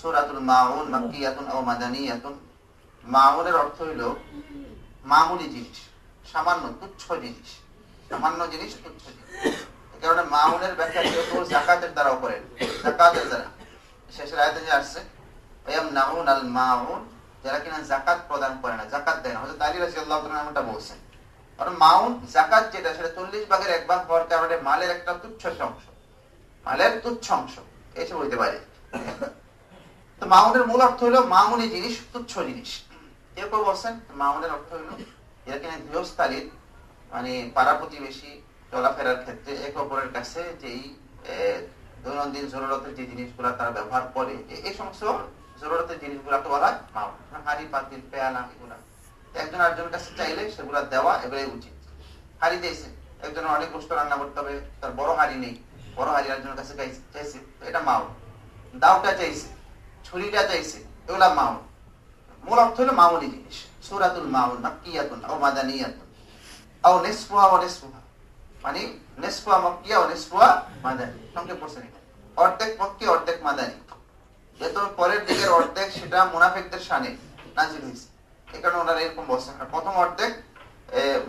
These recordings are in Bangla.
সূরাতুল মাউন মাক্কিয়াতুন আও মাদানিয়াতুন। মাউনের অর্থ হইল মামুলি জিনিস, সামান্য তুচ্ছ জিনিস। সামান্য জিনিস, তুচ্ছ জিনিস। কারণে মাউনের ব্যাখ্যা জাকাতের করেন জাকাতের দ্বারা। যে আসছে, ওয়াম নাউন আল মাউন যারা কিনা জাকাত প্রদান করে না, জাকাত দেয় না। হযরত আলী তাআলা এমনটা বলছেন। কারণ মাউন জাকাত যেটা, সেটা চল্লিশ ভাগের এক ভাগ হওয়ার কারণে মালের একটা তুচ্ছ অংশ। মালের তুচ্ছ অংশ। এসব হইতে পারে। তো মাউনের মূল অর্থ হলো মামুনি জিনিস, তুচ্ছ জিনিস। কেউ কেউ বলছেন মামুনের অর্থ হলো এরা গৃহস্থালীর মানে পাড়া প্রতিবেশী, চলাফেরার ক্ষেত্রে একে অপরের কাছে যেই দৈনন্দিন জরুরতের যে জিনিসগুলা তারা ব্যবহার করে এই সমস্ত জরুরতের জিনিসগুলাকে বলা হয় হাড়ি, পাতিল, পেয়ালা এগুলা। একজন আরেকজনের কাছে চাইলে সেগুলা দেওয়া এবারে উচিত। হাড়ি দিয়েছে। একজন অনেক গোষ্ঠ রান্না করতে হবে, তার বড় হাড়ি নেই। বড় হাড়ি একজনের কাছে চাইছে এটা মাউন দাওটা চাইছে। ছুরিটা চাইছে এগুলা মাউন। মূল অর্থ হলো মামুলি জিনিস। সুরাতুল মাউন, মাক্কিয়াতুন ও মাদানিয়াতুন। আও নিসফুহা ওয়া নিসফুহা। মানে নিসফুহা মক্কিয়া ও নিসফুহা মাদানি। সঙ্গে পড়ছেন অর্ধেক মক্কি, অর্ধেক মাদানি। যেহেতু পরের দিকের অর্ধেক সেটা মুনাফিকদের শানে নাজিল হয়েছে এই কারণে ওনারা এরকম বলছেন প্রথম অর্ধেক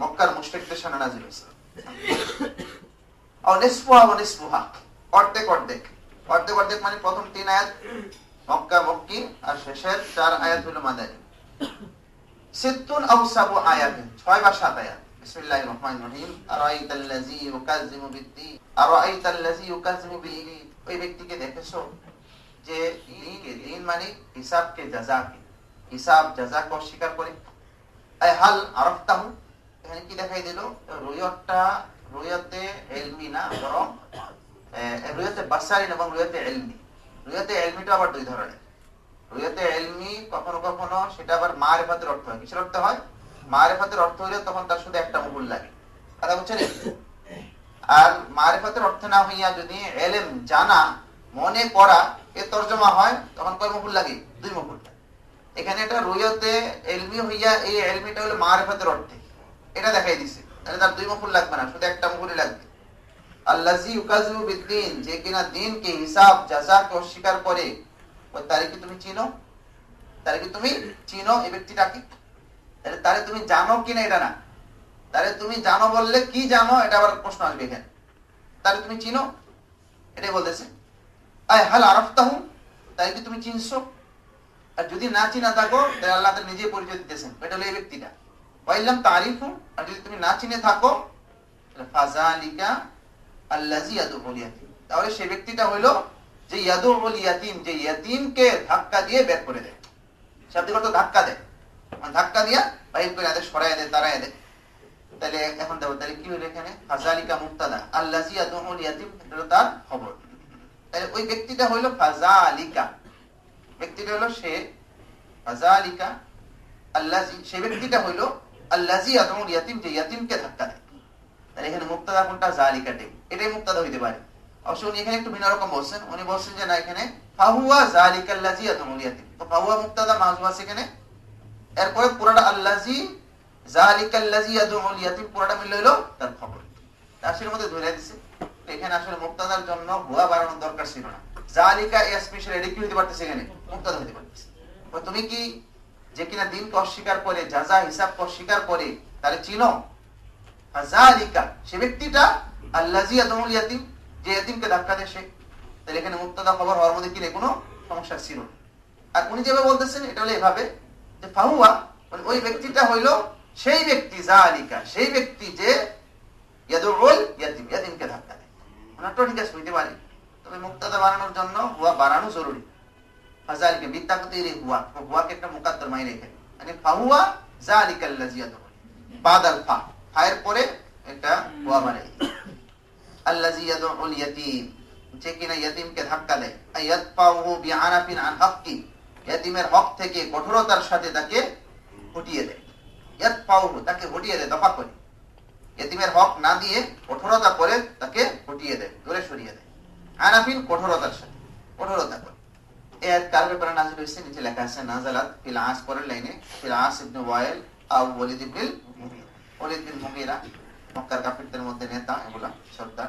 মক্কার মুশরিকদের শানে নাজিল হয়েছে ও নিসফুহা ও নিসফুহা। অর্ধেক অর্ধেক। অর্ধেক অর্ধেক মানে প্রথম তিন আয়াত। মক্কা মক্কি আর শেষের চার আয়াত হলো মাদানী। সিত্তুন আয়াতিন, ছয় বা সাত আয়াত। বিসমিল্লাহির রহমানির রহিম। ইউকাযযিবু বিল ওই ব্যক্তিকে দেখেছ যে দিনকে দিন মানে হিসাবকে জাযাকে হিসাব জাযাকে অস্বীকার করে। আই হাল আরফতাহু। এখানে কি দেখাই দিল? রুয়তটা, রুয়তে ইলমি না, বরং রুয়তে বাসারিন এবং রুয়তে ইলমি রুয়াতে এলমিটা আবার দুই ধরনের। রুয়াতে এলমি কখনো কখনো সেটা আবার মারেফাতের অর্থ হয়। কিসের অর্থ হয়? মারেফাতের অর্থ হলে তখন তার শুধু একটা মুহুল লাগে। কথা বুঝছেন? আর মারেফাতের অর্থ না হইয়া যদি এলেম জানা, মনে করা এ তর্জমা হয়, তখন কয় মুহুল লাগে? দুই মুহুল এখানে এটা রুয়াতে এলমি হইয়া এই এলমিটা হলো মারেফাতের অর্থে। এটা দেখাই দিছে। তাহলে তার দুই মুহুল লাগবে না, শুধু একটা মুহুলই লাগবে। যে কিনা হিসাব অস্বীকার করে ওই তুমি চিনো? তুমি চিনো এই ব্যক্তিটাকে তাহলে তারে তুমি জানো কিনা এটা না? তুমি জানো বললে কি জানো, এটা আবার প্রশ্ন আসবে এখানে। তুমি চিনো? এটাই বলতেছে। আয়, হাল আরফতাহু তাই কি তুমি চিনছো? আর যদি না চিনা থাকো, তাহলে আল্লাহ তার নিজে পরিচয় দিতেছেন। এটা হলো এই ব্যক্তিটা। পাইলাম তারিফু আর যদি তুমি না চিনে থাকো ফাজালিকা আল্লাজি ইয়াদুল ইয়াতিম। তাহলে সেই ব্যক্তিটা হইল যে ইয়াদুল ইয়াতিম, যে ইয়াতিমকে ধাক্কা দিয়ে বের করে দেয়। শাব্দিক অর্থ ধাক্কা দেয়। মানে ধাক্কা দিয়া বাইর করে আদেশ সরাই দেয় তারাই দেয়। তাহলে এখন দেখো তাহলে কি হলো এখানে? ফাজালিকা মুক্তাদা আল্লাজি ইয়াদুল ইয়াতিম, এটা তার খবর। তাহলে ওই ব্যক্তিটা হইল ফাজালিকা ব্যক্তিটা হলো সে ফাজালিকা আল্লাজি সে ব্যক্তিটা হইল আল্লাজি ইয়াদুল ইয়াতিম, যে ইয়াতিমকে ধাক্কা দেয়। তাহলে এখানে মুক্তাদা কোনটা? জালিকা জালিকাটে এটাই মুক্তাদা হইতে পারে। অবশ্য উনি এখানে একটু ভিন্ন রকম বলছেন। উনি বলছেন যে, না, এখানে তো কি তুমি কি যে কিনা দিনকে অস্বীকার করে যাজা হিসাবকে অস্বীকার করে, তাহলে চিনো? সে ব্যক্তিটা আল্লাজি আদমুল ইয়াতিম, যে ইয়াতিমকে ধাক্কা দেয় সে। তাহলে এখানে মুক্তাদা খবর হওয়ার মধ্যে কি নেই কোনো সমস্যা ছিল। আর উনি যেভাবে বলতেছেন, এটা হলো এভাবে, যে ফাহুয়া মানে ওই ব্যক্তিটা হইল সেই ব্যক্তি জালিকা সেই ব্যক্তি যে ধাক্কা দেয়। ওনারটাও ঠিক আছে হইতে পারে। তবে মুক্তাদা বানানোর জন্য হুয়া বাড়ানো জরুরি। ফাজালিকা বিত্তাকতে হুয়া হুয়াকে একটা মুকাদ্দর রেখে মানে ফাহুয়া জালিকা আল্লাজি ইয়াদুল বাদাল ফায়ের পরে একটা হুয়া বাড়ে আল্লাজি ইয়াদুল ইয়াতিম, যে কিনা ইয়াতিমকে ধাক্কা দেয়। আয়াতফাউহু বিআনাফিন আন হাক্কি, ইয়াতিমের হক থেকে কঠোরতার সাথে তাকে হটিয়ে দেয়। ইয়াতফাউহু, তাকে হটিয়ে দেয়, দফা করে। ইয়াতিমের হক না দিয়ে কঠোরতা করে তাকে হটিয়ে দেয় দূরে সরিয়ে দেয়। আনাফিন কঠোরতার সাথে, কঠোরতা করে। আয়াত কার ব্যাপারে নাজিল হয়েছে? নিচে লেখা আছে, নাজালাত ফিল আস পরের লাইনে, ফিল আস ইবনে ওয়াইল আও ওয়ালিদ ইবনে ওয়ালিদ বিন মুগীরা মক্কার মধ্যে নেতা এগুলা, সর্দার।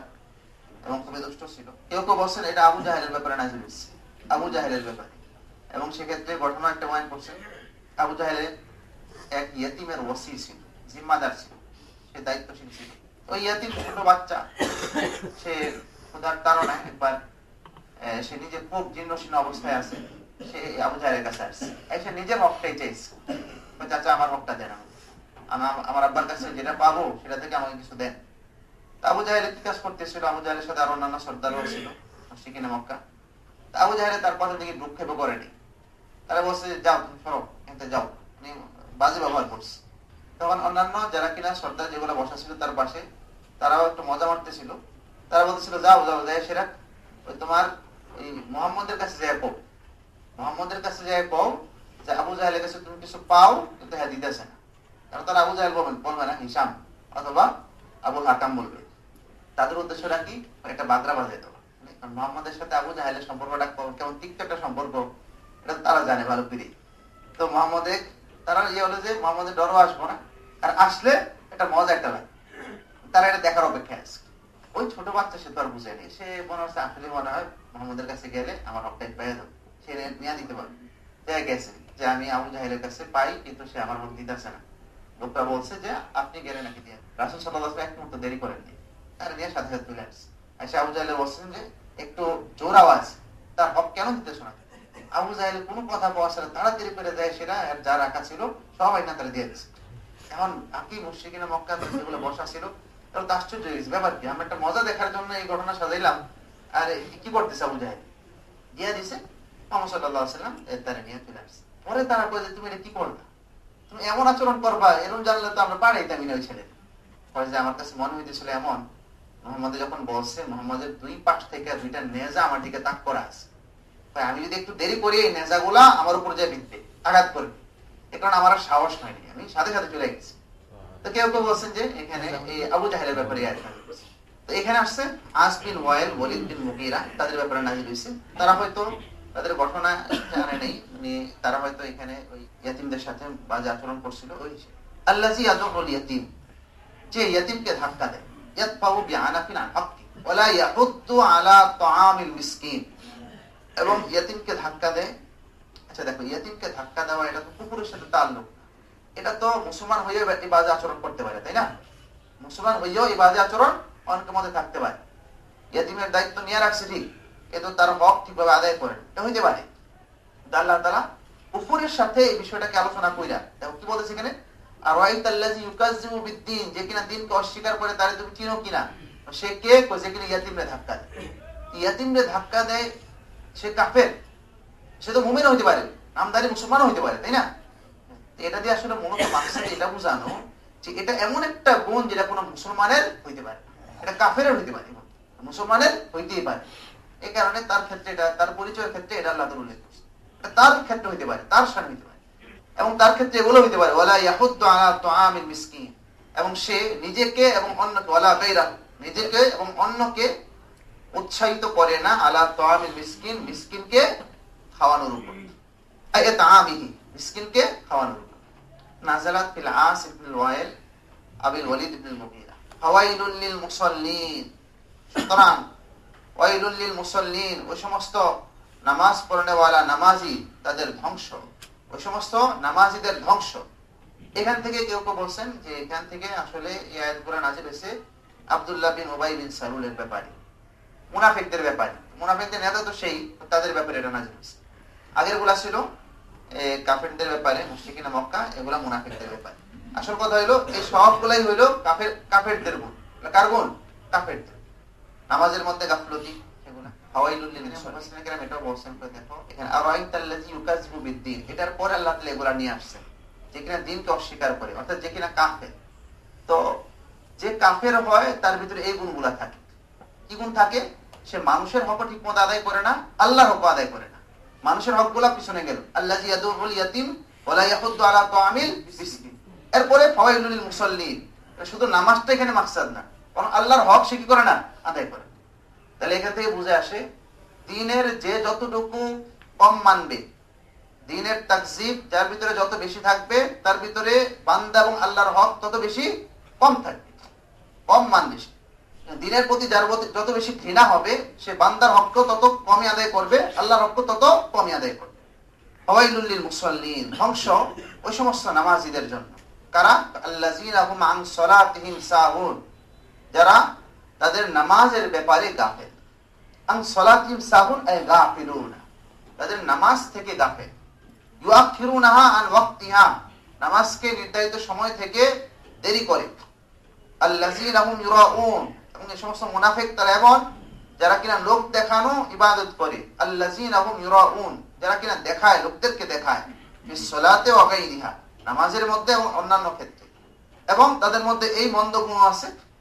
এবং খুবই দুষ্ট ছিল। কেউ কেউ বলছেন এটা আবু জাহেলের ব্যাপারে আবু জাহেলের ব্যাপারে। এবং সেক্ষেত্রে ঘটনা একটা করছেন আবু জাহেলের এক ইয়েতিমের ওসি ছিল, জিম্মাদার ছিল। সে দায়িত্বশীল ছিল। ওই ইয়েতিম ছোট বাচ্চা, সে তাড়নায় একবার সে নিজে খুব জীর্ণশীর্ণ অবস্থায় আছে। সে আবু জাহেলের কাছে আসছে। এসে নিজের হকটাই চাইছে। চাচা, আমার হকটা দেন। আমার আব্বার কাছে যেটা পাবো সেটা থেকে আমাকে কিছু দেন। আবু জাহেল কাজ করতেছিল, আবু জাহেলের সাথে আরও অন্যান্য সর্দারও ছিল শিখিনে মক্কা। আবু জাহেলে তার কথা থেকে ভ্রুক্ষেপও করেনি। তারা বলছে, যাও, তুমি সরো এতে যাও। বাজে ব্যবহার করছে। তখন অন্যান্য যারা কিনা সর্দার যেগুলো বসা ছিল তার পাশে, তারাও একটু মজা মারতেছিল। তারা বলতেছিল, যাও যাও যাই সেরা ওই তোমার ওই মোহাম্মদের কাছে যাই কও। মোহাম্মদের কাছে যাই কও যে আবু জাহেলের কাছে তুমি কিছু পাও, কিন্তু হ্যাঁ দিতেছে না। কারণ তারা আবু জাহেল বলবেন বলবে না, হিসাম, অথবা আবুল হাকাম বলবে। তাদের উদ্দেশ্যটা কি? একটা বাগরা বাজাই দেওয়া কারণ মোহাম্মদের সাথে আবু জাহেলের সম্পর্কটা কেমন- তিক্ত একটা সম্পর্ক, এটা তারা জানে ভালো করে। তো মোহাম্মদে তারা ইয়ে হলো যে মোহাম্মদের ডরও আসব না। আর আসলে একটা মজা একটা লাগে। তারা এটা দেখার অপেক্ষায় আছে। ওই ছোট বাচ্চা সে তো আর বুঝেনি সে মনে হচ্ছে আসলে মনে হয় মোহাম্মদের কাছে গেলে আমার হকটা পেয়ে দেবো সে নিয়ে দিতে পারবে। গেছে যে আমি আবু জাহেলের কাছে পাই, কিন্তু সে আমার হক দিতেছে না। লোকটা বলছে যে আপনি গেলে নাকি দিয়ে রাসুল সাল্লাহ এক মুহূর্ত দেরি করেননি। তার নিয়ে সাথে সাথে তুলে আসছে। এসে আবু জাহেলে বলছেন যে, একটু জোর আওয়াজ, তার হক কেন দিতে শোনা? আবু জাহেল কোনো কথা পাওয়া ছাড়া তাড়াতাড়ি করে দেয়, সেটা আর যা রাখা ছিল সবাই না তারা দিয়ে দিচ্ছে এখন আপনি মুশ্রিকিনা মক্কা যেগুলো বসা ছিল, তাহলে তো আশ্চর্য হয়ে গেছে। ব্যাপার কি? আমরা একটা মজা দেখার জন্য এই ঘটনা সাজাইলাম। আর কি করতেছে আবু জাহেল? দিয়ে দিছে। মোহাম্মদ সাল্লাহ সাল্লাম তারা নিয়ে চলে আসছে। পরে তারা কয়ে তুমি এটা কি করবা তুমি এমন আচরণ করবা এরকম জানলে তো আমরা পাড়াইতামই না ওই ছেলে। যে আমার কাছে মনে হইতেছিল এমন, মোহাম্মদ যখন বলছে, মোহাম্মদের দুই পাশ থেকে দুইটা নেজা আমার দিকে তাক করা আছে। আমি যদি একটু দেরি করি, এই নেজাগুলা আমার উপর যে বিদ্যে আঘাত করবে। এ কারণে আমার আর সাহস হয়নি, আমি সাথে সাথে চলে গেছি। তো কেউ কেউ বলছেন যে, এখানে এই আবু জাহেলের ব্যাপারে। তো এখানে আসছে আস বিন ওয়াইল, ওয়ালিদ বিন মুগিরা, তাদের ব্যাপারে নাজিল হয়েছে তারা হয়তো তাদের ঘটনা জানে নেই। মানে তারা হয়তো এখানে ওই ইয়াতিমদের সাথে বাজে আচরণ করছিল ওই আল্লাজি আদরুল ইয়াতিম, যে ইয়াতিমকে ধাক্কা দেয়। ইয়াতফাউ বিআনাফিন আন হাক্কি, ওয়ালা ইয়াহুদ্দু আলা তাআমিল মিসকিন। এবং ইয়াতিমকে ধাক্কা দেয়। আচ্ছা দেখো, ইয়াতিমকে ধাক্কা দেওয়া এটা তো কুকুরের সাথে তাল্লুক এটা তো মুসলমান হয়েও এই বাজে আচরণ করতে পারে, তাই না? মুসলমান হইয়াও এই বাজে আচরণ অনেকের মধ্যে থাকতে পারে। ইয়াতিমের দায়িত্ব নিয়ে রাখছে ঠিক। কিন্তু তার হক ঠিকভাবে আদায় করেন। এটা হইতে পারে। আল্লাহ তালা কুফুরের সাথে এই বিষয়টাকে আলোচনা কইরা, দেখো কি বলতেছে এখানে? আর যে কিনা দিনকে অস্বীকার করে তারে তুমি চিনো কিনা? সে কে? কিনা ইয়াতিমরে ধাক্কা দেয়। ইয়াতিমরে ধাক্কা দেয় সে কাফের। সে তো মুমিন হইতে পারে, নামদারি মুসলমান হইতে পারে, তাই না? এটা দিয়ে আসলে মূলত মাকসাদ এটা বোঝানো যে এটা এমন একটা গুণ যেটা কোনো মুসলমানের হইতে পারে। এটা কাফের হইতে পারে, মুসলমানের হইতেই পারে। এই কারণে তার ক্ষেত্রে এটা, তার পরিচয়ের ক্ষেত্রে এটা আল্লাহ উল্লেখ করছে তার ক্ষেত্রে হইতে পারে, তার সামনে হইতে পারে। এবং তার ক্ষেত্রে এগুলো হইতে পারে, ওয়ালা ইয়াহুদ্দু মিসকিন। এবং সে নিজেকে এবং অন্যকে, ওয়ালা গায়রা, নিজেকে এবং অন্যকে উৎসাহিত করে না আলা তুআমিল মিসকিন, মিসকিনকে খাওয়ানোর উপর। মিসকিনকে খাওয়ানোর উপর। নাজালাত ওয়াইলুল লিল মুসাল্লিন, ওই সমস্ত নামাজ পড়নেওয়ালা নামাজি তাদের ধ্বংস। ওই সমস্ত নামাজিদের ধ্বংস। এখান থেকে কেউ কেউ বলছেন যে এখান থেকে আসলে এই আয়াতগুলো নাজিল হয়েছে আব্দুল্লাহ বিন ওবাই বিন সারুলের ব্যাপারে। মুনাফিকদের ব্যাপারে। মুনাফিকদের নেতা তো সেই তাদের ব্যাপারে এটা নাজিল হয়েছে। আগেরগুলা ছিল কাফেরদের ব্যাপারে, মুশরিকিনা মক্কা, এগুলা মুনাফিকদের ব্যাপারে। আসল কথা হইল, এই সবগুলাই হইল কাফের কাফেরদের গুণ। কার গুণ? কাফেরদের। নামাজের মধ্যে গাফলতি কি গুণ থাকে? সে মানুষের হক ঠিক মতো আদায় করে না, আল্লাহর হক আদায় করে না। মানুষের হকগুলা পিছনে গেল। আল্লাহ ইয়াতিম এরপরে শুধু নামাজটা এখানে মাকসাদ না। কারণ আল্লাহর হক সে কি করে না? আদায় করে। তাহলে এখান থেকে বুঝে আসে, দিনের যে যতটুকু কম মানবে, দিনের তাকজিব যার ভিতরে যত বেশি থাকবে, তার ভিতরে বান্দা এবং আল্লাহর হক তত বেশি কম থাকবে। কম মানবে দিনের প্রতি যার যত বেশি ঘৃণা হবে, সে বান্দার হককেও তত কমই আদায় করবে, আল্লাহর হক তত কমই আদায় করবে। ফাওয়াইলুল মুসাল্লিন, ধ্বংস ওই সমস্ত নামাজীদের জন্য। কারা? আল্লাযীনা হুম আন সালাতিহিম সাহুন। যারা তাদের নামাজের ব্যাপারে গাফেল। আন সালাতিহিম সাহুন ay গাফিলুন। তাদের নামাজ থেকে গাফেল। ইউআখিরুনাহা আন ওয়াক্তিহা। নামাজকে নির্ধারিত সময় থেকে দেরি করে। আল্লাযীনা হুম ইউরাউন। এবং এই সমস্ত মুনাফিক তারা এমন, যারা কিনা লোক দেখানো ইবাদত করে। আল্লাযীনা হুম ইউরাউন। যারা কিনা দেখায়, লোকদেরকে দেখায়। বিসসালাতে ওয়া গায়রিহা নামাজের মধ্যে এবং অন্যান্য ক্ষেত্রে। এবং তাদের মধ্যে এই মন্দ গুণ আছে।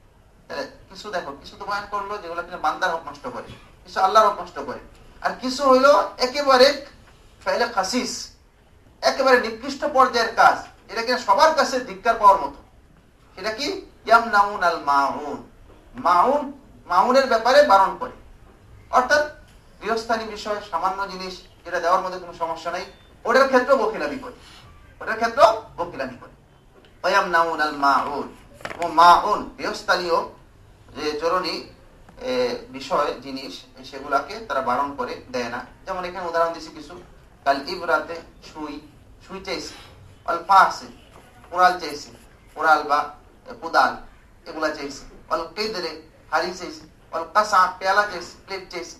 কিছু দেখো, কিছু তো বয়ান করল যেগুলো কিনা বান্দার হক নষ্ট করে, কিছু আল্লাহর হক নষ্ট করে। আর কিছু হইল একেবারে ফাইলে খাসিস, একেবারে নিকৃষ্ট পর্যায়ের কাজ, এটা কিনা সবার কাছে ধিক্কার পাওয়ার মতো? সেটা কি? আল মাউন। মাউন, মাউনের ব্যাপারে বারণ করে। অর্থাৎ গৃহস্থানী বিষয়, সামান্য জিনিস যেটা দেওয়ার মধ্যে কোনো সমস্যা নাই। ওটার ক্ষেত্রে বকিলামি করে। ওটার ক্ষেত্রে বকিলামি করে। ওয়ামনাউন আল মাউন। ও মাউন, গৃহস্থানীয় যে চরণী বিষয়, জিনিস, সেগুলাকে তারা বারণ করে, দেয় না। যেমন এখানে উদাহরণ দিচ্ছি কিছু। কাল ইবরাতে সুই সুই চাইছে। অল্পা আছে কোরাল চাইছে। কোরাল বা কোদাল, এগুলা চাইছে। অল কেদরে হাড়ি চাইছে। অল কাঁচা পেয়ালা চাইছে, প্লেট চাইছে।